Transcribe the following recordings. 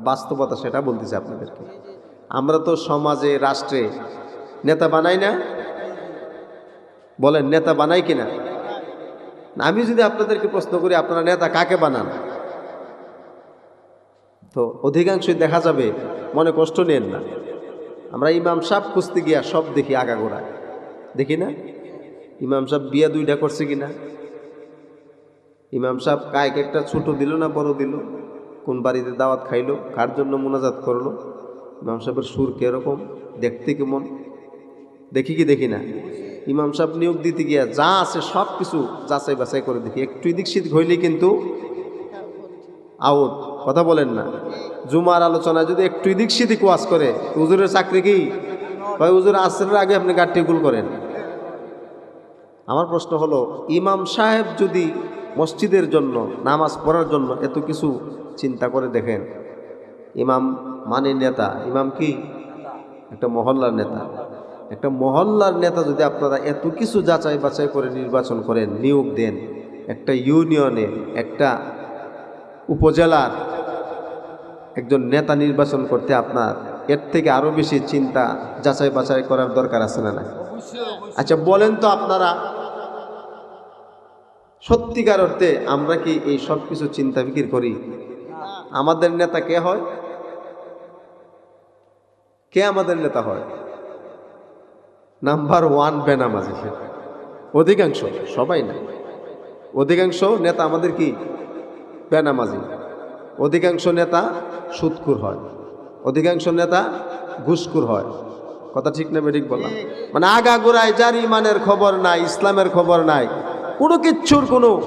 বাস্তবতা সেটা বলতেছি আপনাদেরকে। আমরা তো সমাজে, রাষ্ট্রে নেতা বানাই না। বলেন, নেতা বানাই কিনা? আমি যদি আপনাদেরকে প্রশ্ন করি, আপনারা নেতা কাকে বানান? তো অধিকাংশই দেখা যাবে, মনে কষ্ট নেন না। আমরা ইমাম সাহেব খুঁজতে গিয়া সব দেখি আগাগোড়ায় দেখি না? ইমাম সাহেব বিয়া দুইটা করছে কিনা? ইমাম সাহেব কায়ক একটা ছোট দিল না বড় দিল? কোন বাড়িতে দাওয়াত খাইলো, কার জন্য মোনাজাত করল, ইমাম সাহেবের সুর কীরকম, দেখতে কেমন? দেখি কি দেখি না? ইমাম সাহেব নিয়োগ দিতে গিয়া যা আছে সব কিছু যাচাই বাছাই করে দেখি। একটু সিদিক হইলে কিন্তু আউট। কথা বলেন না। জুমার আলোচনায় যদি একটু এদিক সিদিক করে হুজুরের চাকরি কি? ভাই, হুজুর আসরের আগে আপনি গাড়ি গুল করেন। আমার প্রশ্ন হলো, ইমাম সাহেব যদি মসজিদের জন্য নামাজ পড়ার জন্য এত কিছু চিন্তা করে দেখেন। ইমাম মানে নেতা ইমাম কি? একটা মহল্লার নেতা। একটা মহল্লার নেতা যদি আপনারা এত কিছু যাচাই বাছাই করে নির্বাচন করেন নিয়োগ দেন একটা ইউনিয়নে একটা উপজেলার একজন নেতা নির্বাচন করতে আপনার এর থেকে আরও বেশি চিন্তা যাচাই বাছাই করার দরকার আছে না না আচ্ছা বলেন তো আপনারা সত্যিকার অর্থে আমরা কি এই সব কিছু চিন্তা ফিকির করি? আমাদের নেতা কে হয়? কে আমাদের নেতা হয়? নাম্বার ওয়ান বেনামাজি। অধিকাংশ, সবাই না। অধিকাংশ নেতা আমাদের কি? বেনামাজি। অধিকাংশ নেতা সুৎকুর হয়। অধিকাংশ নেতা ঘুষকুর হয়। কথা ঠিক না বেঠিক বললাম মানে আগাগোড়ায় যার ইমানের খবর নাই, ইসলামের খবর নাই কোনো কিচ্ছুর কোনো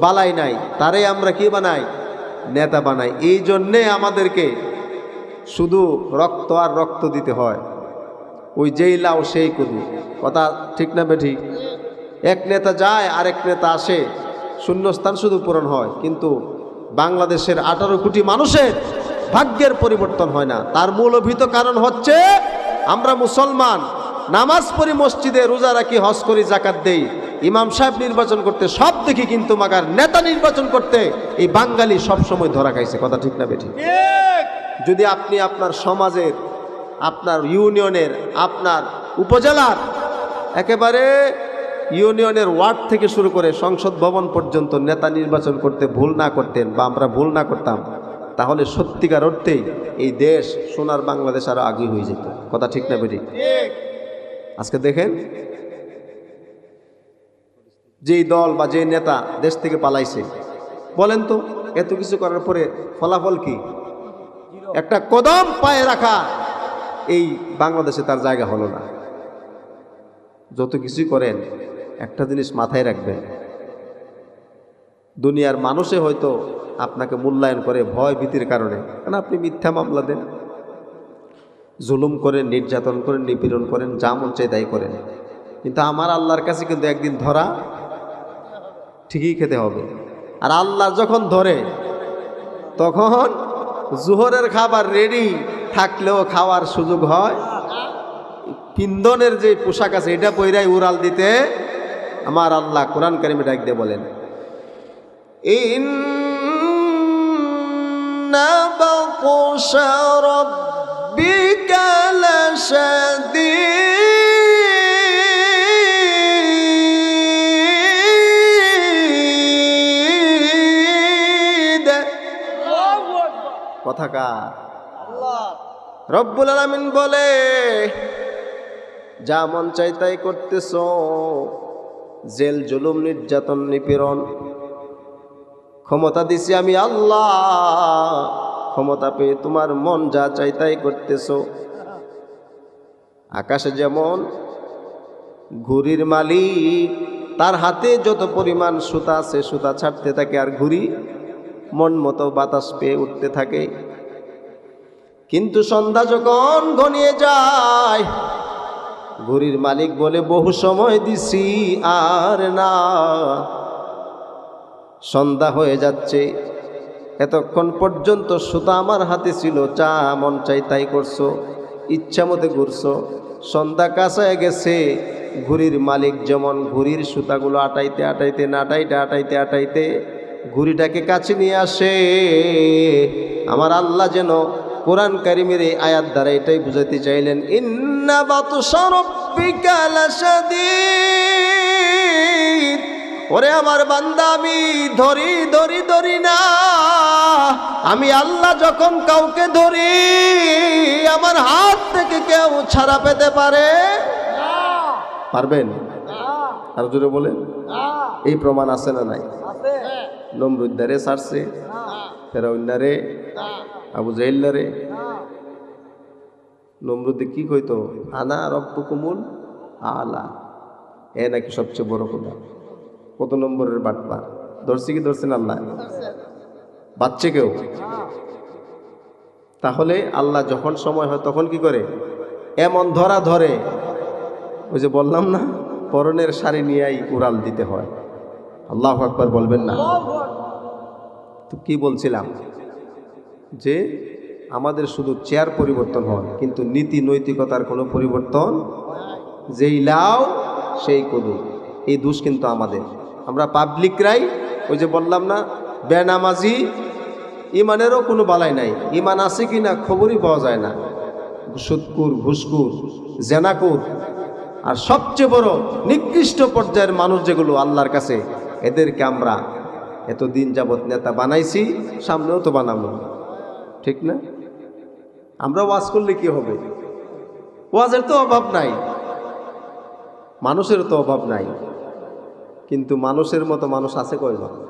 বালাই নাই। তারে আমরা কি বানাই? নেতা বানাই। এই জন্যে আমাদেরকে শুধু রক্ত আর রক্ত দিতে হয়। ওই যেই লাও সেই কুদু কথা ঠিক না বেঠি এক নেতা যায়, আরেক নেতা আসে। শূন্যস্থান শুধু পূরণ হয়। কিন্তু বাংলাদেশের আঠারো কোটি মানুষের ভাগ্যের পরিবর্তন হয় না। তার মূলভূত কারণ হচ্ছে, আমরা মুসলমান। নামাজ পড়ি মসজিদে, রোজা রাখি, হজ করি জাকাত দেই। ইমাম সাহেব নির্বাচন করতে সব দেখি কিন্তু মাগার নেতা নির্বাচন করতে এই বাঙালি সব সময় ধরা খাইছে কথা ঠিক না বেঠি যদি আপনি আপনার সমাজের আপনার ইউনিয়নের আপনার উপজেলার একেবারে ইউনিয়নের ওয়ার্ড থেকে শুরু করে সংসদ ভবন পর্যন্ত নেতা নির্বাচন করতে ভুল না করতেন বা আমরা ভুল না করতাম তাহলে সত্যিকার অর্থেই এই দেশ সোনার বাংলাদেশ আরও আগে হয়ে যেত কথা ঠিক না বেটি আজকে দেখেন যেই দল বা যে নেতা দেশ থেকে পালাইছে। বলেন তো, এত কিছু করার পরে ফলাফল কি? একটা কদম পায়ে রাখা, এই বাংলাদেশে তার জায়গা হলো না। যত কিছুই করেন, একটা জিনিস মাথায় রাখবেন। দুনিয়ার মানুষে হয়তো আপনাকে মূল্যায়ন করে ভয় ভীতির কারণে, কারণ আপনি মিথ্যা মামলা দেন। জুলুম করেন, নির্যাতন করেন, নিপীড়ন করেন, যা মন চাই তাই করেন। কিন্তু আমার আল্লাহর কাছে কিন্তু একদিন ধরা ঠিকই খেতে হবে। আর আল্লাহ যখন ধরে, তখন জোহরের খাবার রেডি থাকলেও খাওয়ার সুযোগ হয়। পিন্দনের যে পোশাক আছে, এটা পইরাই উড়াল দিতে আমার আল্লাহ কোরআন কারিমে ডাক দিয়ে বলেন বিকাল ইন্না কথা কার রব্বুল আলামিন বলে যা মন চাই তাই করতেছ। জেল জুলুম নির্যাতন নিপীড়ন ক্ষমতা দিছি আমি আল্লাহ। ক্ষমতা পেয়ে তোমার মন যা চাই তাই করতেছ। আকাশে যেমন ঘুরির মালিক তার হাতে যত পরিমাণ সুতা আছে সুতা ছাড়তে থাকে আর ঘুরি মন মতো বাতাস পেয়ে উঠতে থাকে। কিন্তু সন্ধ্যা যখন ঘনিয়ে যায়, ঘুড়ির মালিক বলে, বহু সময় দিছি আর না। সন্ধ্যা হয়ে যাচ্ছে। এতক্ষণ পর্যন্ত সুতা আমার হাতে ছিল, যা মন চাই তাই করছ, ইচ্ছা মতো ঘুরছো। সন্ধ্যা কাছায় গেছে, ঘুড়ির মালিক যেমন ঘুড়ির সুতাগুলো আটাইতে আটাইতে নাটাইতে আটাইতে আটাইতে, ঘুড়িটাকে কাছে নিয়ে আসে। আমার আল্লাহ যেন কোরআন কারিমের এই আয়াত দ্বারা এটাই বুঝাতে চাইলেন ওরে আমার বান্দা আমি ধরি ধরি ধরি না। আমি আল্লাহ যখন কাউকে ধরি আমার হাত থেকে কেউ ছাড়া পেতে পারে? পারবেন? আর জোরে বলেন। এই প্রমাণ আছে না নাই? নমরুদ্দারে সারছে ফেরাউন্নারে আবু জাইল্লারে? নমরুদ্দে কি কইতো? আনা রব্বকুমুল আলা। এ নাকি সবচেয়ে বড় কথা কত নম্বরের বাটপা? ধরছে কি ধরছেন আল্লাহ? বাচ্চে কেউ? তাহলে আল্লাহ যখন সময় হয় তখন কি করে? এমন ধরা ধরে। ওই যে বললাম না, পরনের শাড়ি নিয়েই উড়াল দিতে হয়। আল্লাহ আকবার বলবেন না। তো কি বলছিলাম? যে আমাদের শুধু চেয়ার পরিবর্তন হয়, কিন্তু নীতি নৈতিকতার কোনো পরিবর্তন যেই লাও সেই কদু। এই দোষ কিন্তু আমাদের। আমরা পাবলিকরাই, ওই যে বললাম না, বেনামাজি, ইমানেরও কোনো বালাই নাই। ইমান আছে কি না, খবরই পাওয়া যায় না। সুৎকুর ঘুসকুর জেনাকুর। আর সবচেয়ে বড় নিকৃষ্ট পর্যায়ের মানুষ যেগুলো আল্লাহর কাছে, এদেরকে আমরা এতদিন যাবৎ নেতা বানাইছি, সামনেও তো বানাবো। ঠিক না? আমরা ওয়াজ করলে কি হবে? ওয়াজের তো অভাব নাই। মানুষের তো অভাব নাই। কিন্তু মানুষের মতো মানুষ আছে কয়জন?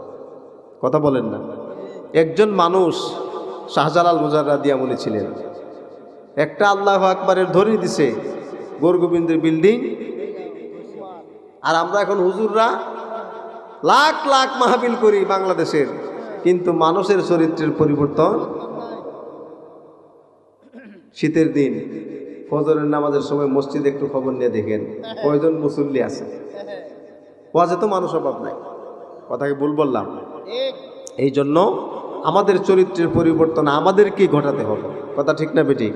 কথা বলেন না। একজন মানুষ শাহজালাল মুজাররা দিয়ামনি ছিলেন। একটা আল্লাহ আকবরের ধরে দিছে গোরগোবিন্দের বিল্ডিং। আর আমরা এখন হুজুররা লাখ লাখ মাহবিল করি বাংলাদেশের। কিন্তু মানুষের চরিত্রের পরিবর্তন শীতের দিন, ফজরের নামাজের সময় মসজিদে একটু খবর নিয়ে দেখেন, কয়জন মুসল্লি আছে? ওয়াজে তো মানুষ অভাব নাই। কথাকে ভুল বললাম। এই জন্য আমাদের চরিত্রের পরিবর্তন আমাদেরকেই ঘটাতে হবে। কথা ঠিক না বেটি